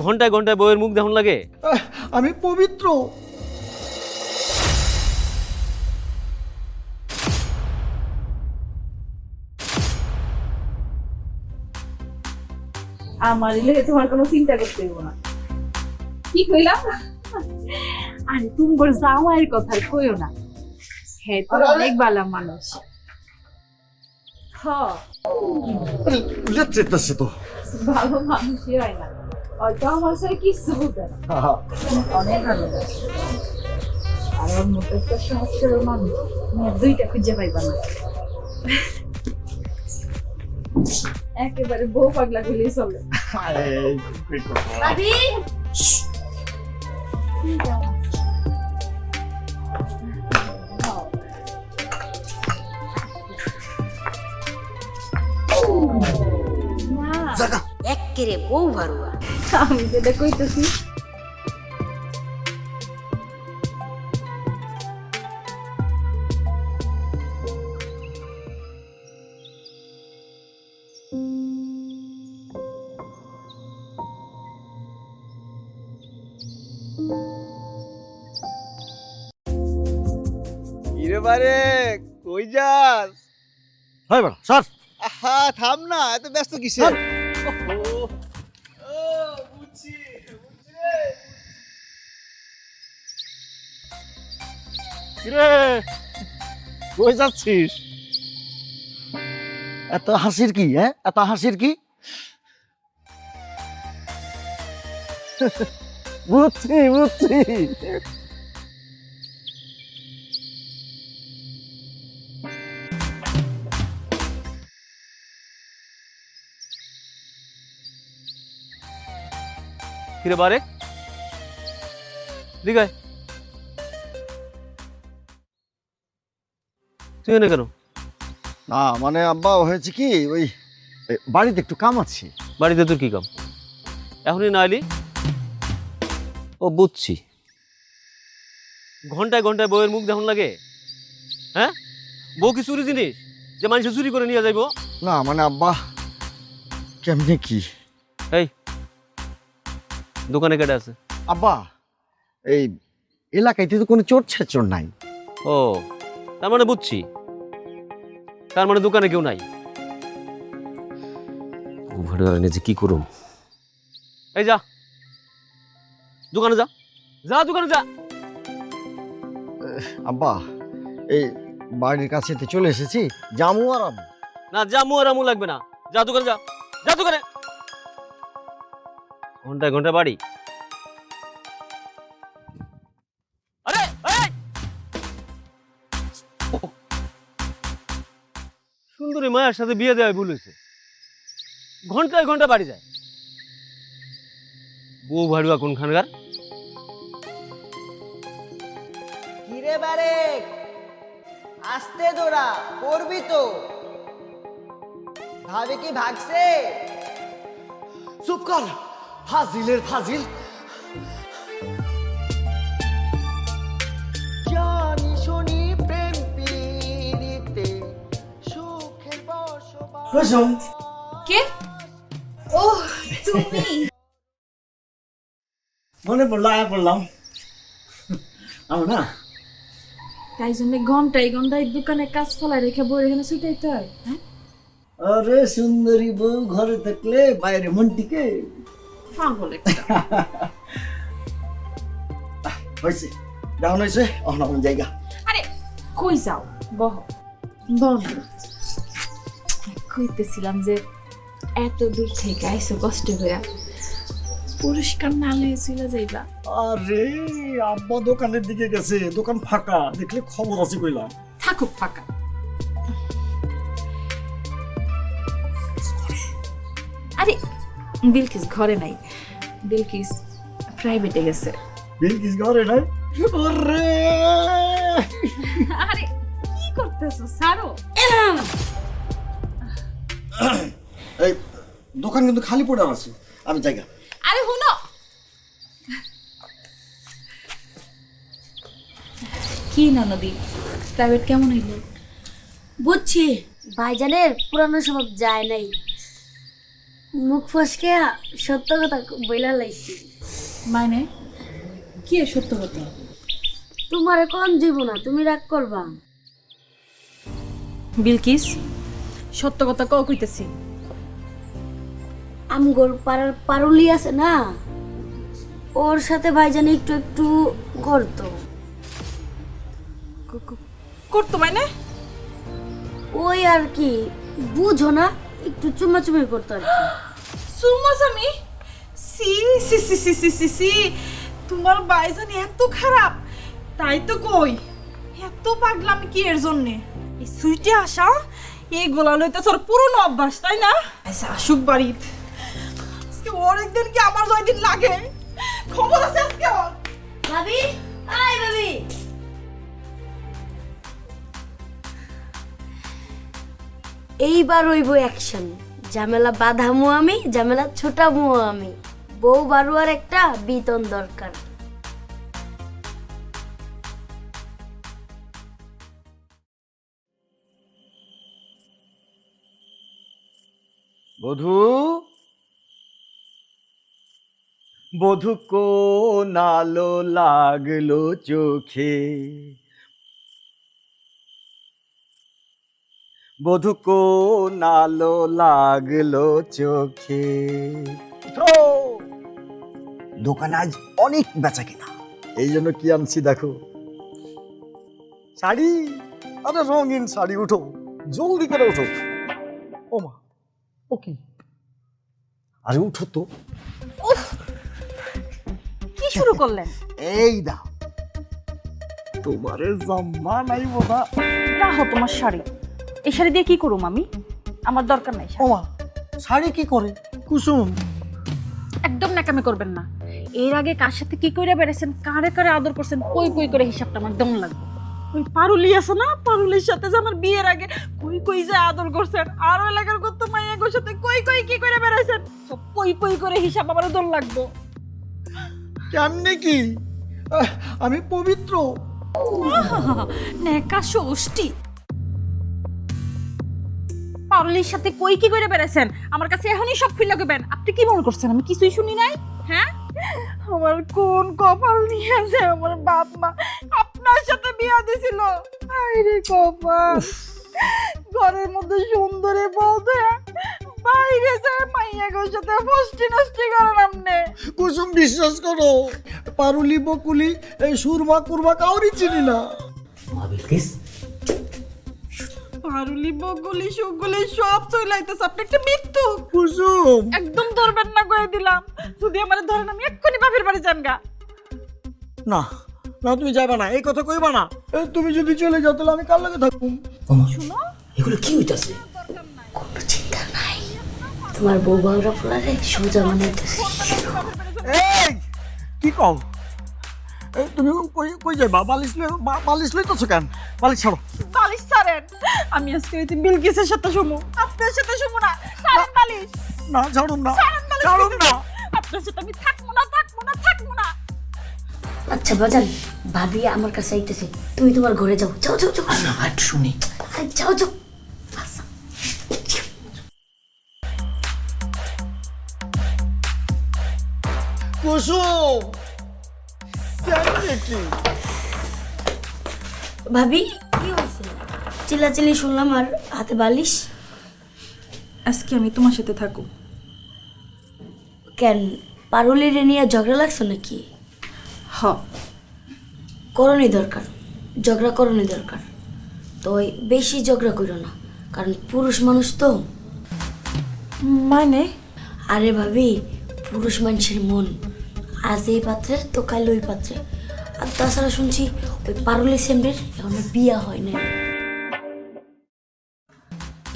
ঘন্টায় ঘন্টায় বইয়ের মুখ দেখুন লাগে। আমি পবিত্র। আমার এলে তোমার কোনো চিন্তা করতে হইব না। কি কইলাম আরে তুমি বড় জামাইয়ের কথা কইও না। হ্যাঁ তো অনেক ভালো মানুষ। তো। ভালো মানুষই হয় না। হয়তো আমার কিছু হতো না অনেক ভালো আর ওর মতো একটা সহজের মানুষ দুইটা খুঁজে পাইবা না। একেবারে বউ পাগলা গুলি চলে। আরে এক্কেরে বউ ভারুয়া আমি যেটা কইতেছি বারে কই যাস? হয় বড় সর। আহা থাম না এত ব্যস্ত কিসে কিরে? কই যাচ্ছিস? এত হাসির কি হ্যাঁ? এত হাসির কি? বুঝছি বুঝছি। কিরে বারে? দিগায় তুই এনে কেন? না মানে আব্বা হয়েছে কি ওই এ, বাড়িতে একটু কাম আছে। বাড়িতে তোর কি কাম? এখনই না এলি? ও বুঝছি। ঘন্টায় ঘন্টায় বউয়ের মুখ দেখুন লাগে? হ্যাঁ? বউ কি চুরি জিনিস? যে মানুষ চুরি করে নিয়ে যাইব? না মানে আব্বা কেমনে কি? এই দোকানে কেটে আছে। আব্বা এই এলাকাইতে তো কোনো চোর ছেচর নাই। ও তার মানে বুঝছি। তার মানে দোকানে কেউ নাই। যে কি করুম? এই যা। দোকানে যা। যা দোকানে যা। আব্বা এই বাড়ির কাছে তো চলে এসেছি জামু আর আব্বু না জামু আর আমু লাগবে না। যা দোকানে যা। যা দোকানে। ঘন্টায় ঘণ্টা বাড়ি। আরে এই! সুন্দরী মায়ের সাথে বিয়ে দেওয়া ভুল হয়েছে। ঘন্টায় ঘণ্টা বাড়ি যায়। বউ ভাড়ুয়া কোনখানকার? কিরে বারে আসতে দোড়া করবি তো। ভাবে কি ভাগছে? চুপ কর ফাজিলের ফাজিল। রসম কে ও তুমি মনে পড়ল আয়া পড়লাম আমার না তাই জন্য ঘন্টায় ঘন্টায় দোকানে কাজ ফেলায় রেখে বই এখানে ছুটাইতে হয় হ্যাঁ আরে সুন্দরী বউ ঘরে থাকলে বাইরে মনটিকে পাগল একটা হয়েছে ডাউন হয়েছে অহন অহন জায়গা আরে কই যাও বহ বহ কইতেছিলাম যে এত দূর থেকে আইসো কষ্ট করে পুরস্কার না লয়ে চলে যাইবা। আরে আব্বা দোকানের দিকে গেছে দোকান ফাঁকা দেখলে খবর আছে কইলাম। থাকুক ফাঁকা। আরে বিলকিস ঘরে নাই। বিলকিস প্রাইভেটে গেছে। বিলকিস ঘরে নাই? ওরে আরে কি করতেছো সারো এই দোকান কিন্তু খালি পড়ে আছে। আমি জায়গা আরে হুনো! কি ননদি? প্রাইভেট কেমন হইল? বুঝছি ভাইজানের পুরানো স্বভাব যায় নাই। মুখ ফসকে সত্য কথা বইলা লাইছি। মানে? কি এ সত্য কথা? তোমার কোন জীব না তুমি রাগ করবা? বিলকিস? সত্য কথা কও কইতেছি। আমগোর পাড়ার পারুলি আছে না? ওর সাথে ভাইজান একটু একটু করতো। করতো মানে? ওই আর কি বুঝো না একটু চুমা চুমাচুমি করতো আর কি। আমি সি সি সি সি সি সি সি তোমার বাইজান এত খারাপ তাই তো কই এত পাগলামি কি এর জন্যে? এই সুইটে আসা এই গোলা লইতে তোর পুরনো অভ্যাস তাই না? আচ্ছা আসুক বাড়িত আজকে ওর একদিন কি আমার জয়দিন লাগে? খবর আছে আজকে ওর ভাবি? আই ভাবি। এইবার হইব অ্যাকশন ঝামেলা বাঁধামু আমি ঝামেলা ছোটামু আমি। বউ বারুয়ার একটা বেতন দরকার। বধু। বধু কোন আলো লাগল চোখে। বধু কোন আলো লাগল চোখে। দোকানে আজ অনেক বেচা কিনা। এই জন্য কি আনছি দেখো। শাড়ি? আরে রঙিন শাড়ি উঠো। জলদি করে উঠো। ও মা ও কি আরে উঠো তো। কি শুরু করলেন? এই দাও তোমারে জাম্মা নাই বোধা। রাহো তোমার শাড়ি। এই শাড়ি দিয়ে কি করুম আমি আমার দরকার নাই ও মা শাড়ি কি করে? কুসুম। একদম নাকামি করবেন না। এর আগে কার সাথে কি করে বেড়েছেন কারে কারে আদর করছেন কই কই করে হিসাবটা আমার দম লাগবে। ওই পারুলি আছে না? পারুলির সাথে যে আমার বিয়ের আগে কই কই যে আদর করছেন? আরও এলাকার কত মাইয়া গোর সাথে কই কই কি করে বেড়াইছেন? সব কই কই করে হিসাব আমার দম লাগবে। কেমনে কি? আহ, আমি পবিত্র। নেকা ষষ্ঠী। পারুলির সাথে কই কি করে বেড়াইছেন? আমার কাছে এখনই সব খুলে গেবেন আপনি কি মনে করছেন? আমি কিছুই শুনি নাই? হ্যাঁ? আমার কোন কপাল নিয়ে আছে আমার বাপ মা আপনার সাথে বিয়া দিছিল? আরে কপাল। ঘরের মধ্যে সুন্দরে বলতে বাইরে যায় মাইয়া গোর সাথে ফষ্টি নষ্টি করেন আপনি কুসুম বিশ্বাস করো পারুলি বকুলি এই সুরমা কুরমা কাউরি চিনি না। মা বিলকিস পারুলি বগুলি সুগুলি সব চইলাইতেছে আপনি একটা মৃত্যু। কুসুম। একদম ধরবেন না করে দিলাম যদি আমার ধরেন আমি এক্ষুনি বাপের বাড়ি যান গা। না না তুমি যাবে না এই কথা কইবা না। তুমি যদি চলে যাও তাহলে আমি কার লাগে থাকব শুনো এগুলো কি হইতাছে? কোনো চিন্তা নাই। তোমার বউ বাউরা পোলারে সোজা বানাইতেছি এই কি কও? এই তুমি কই কই যাইবা? বালিশ লই বালিশ লইতেছো কেন? বালিশ ছাড়ো। বালিশ ছাড়েন। আমি আজকে ওই বিলকিসের সাথে শুমু। আপনার সাথে শুমু না। ছাড়েন বালিশ। না ছাড়ুন না। ছাড়েন না। আপনার সাথে আমি থাকব না থাকব না থাকব না। আচ্ছা বাজান ভাবি আমার কাছে আইতেছে। তুমি তোমার ঘরে যাও। যাও যাও যাও। না হাট শুনি। যাও যাও। কুসুম কি ভাবি কি হয়েছে? চিল্লাচিল্লি শুনলাম আর হাতে বালিশ। আজকে আমি তোমার সাথে থাকব। কেন? পারুলির নিয়ে ঝগড়া লাগছে নাকি? হ। করণই দরকার। ঝগড়া করণই দরকার। তো ওই বেশি ঝগড়া করো না কারণ পুরুষ মানুষ তো। মানে? আরে ভাবি পুরুষ মানুষের মন। আজ এই পাত্রে তো কাল ওই পাত্রে। আর তাছাড়া শুনছি ওই পারুলি সেমরির এখনও বিয়া হয় না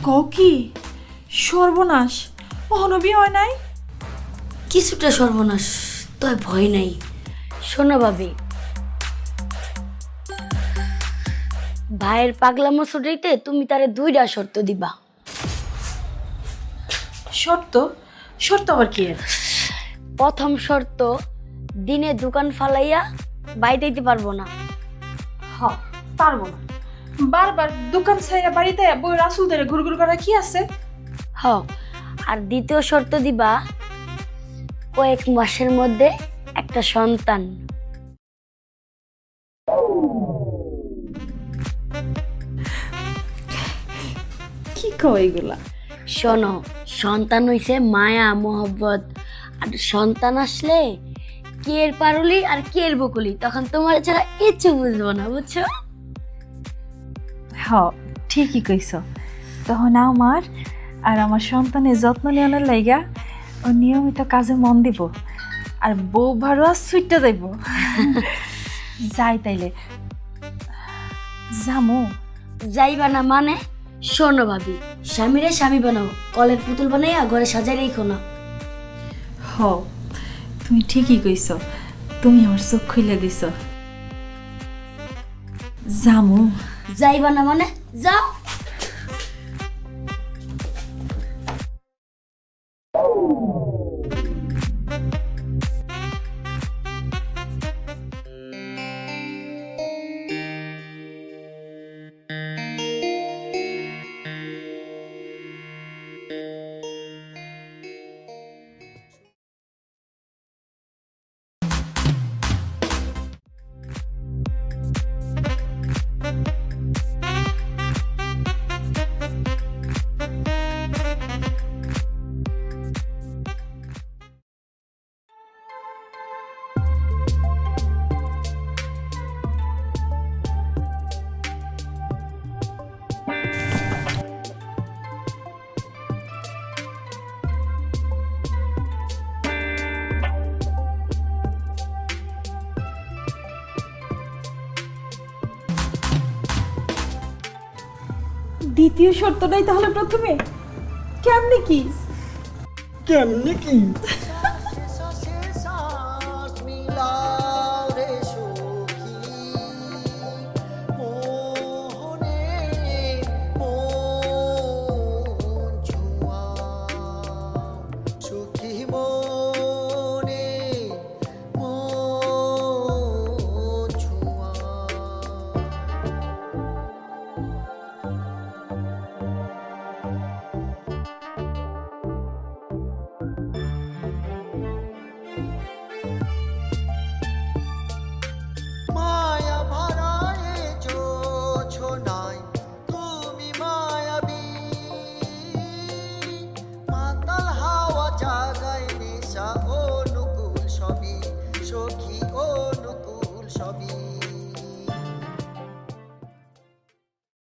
কও কি সর্বনাশ কখনো বিয়ে হয় নাই? কিছুটা সর্বনাশ তো ভয় নাই। শোনো ভাবি। ভাইয়ের পাগলামো ছুটাইতে তুমি তারে দুইটা শর্ত দিবা। শর্ত? শর্ত আবার কি প্রথম শর্ত দিনে দোকান ফালাইয়া দিতে পারব না। হ পারব না। বারবার দোকান ছাইরা বাড়িতে বই রাসুল ধরে ঘুর ঘুর করা কি আছে? হ আর দ্বিতীয় শর্ত দিবা কয়েক মাসের মধ্যে একটা সন্তান। কি কও এগুলা? শোনো সন্তান হইছে মায়া মোহব্বত। আর সন্তান আসলে কে এর পারুলি আর কে এর বকুলি? তখন তোমার ছাড়া কিচ্ছু বুঝব না বুঝছ? হ ঠিকই কইছ। তখন আমার আর আমার সন্তানের যত্ন নেওয়ানোর লাইগা ও নিয়মিত কাজে মন দিব আর বউ ভাড়া সুইটটা যাইব যাই তাইলে। জামু যাইবা না মানে? শোনো ভাবি স্বামীরে স্বামী বানাও কলের পুতুল বানাইয়া ঘরে সাজাই রেখো না। হ। তুমি ঠিকই কইছ। তুমি আমার চোখ খুলে দিছ। জামু যাইবা না মানে? যাও। দ্বিতীয় শর্তটাই তাহলে প্রথমে? কেমনে কি? কেমনে কি?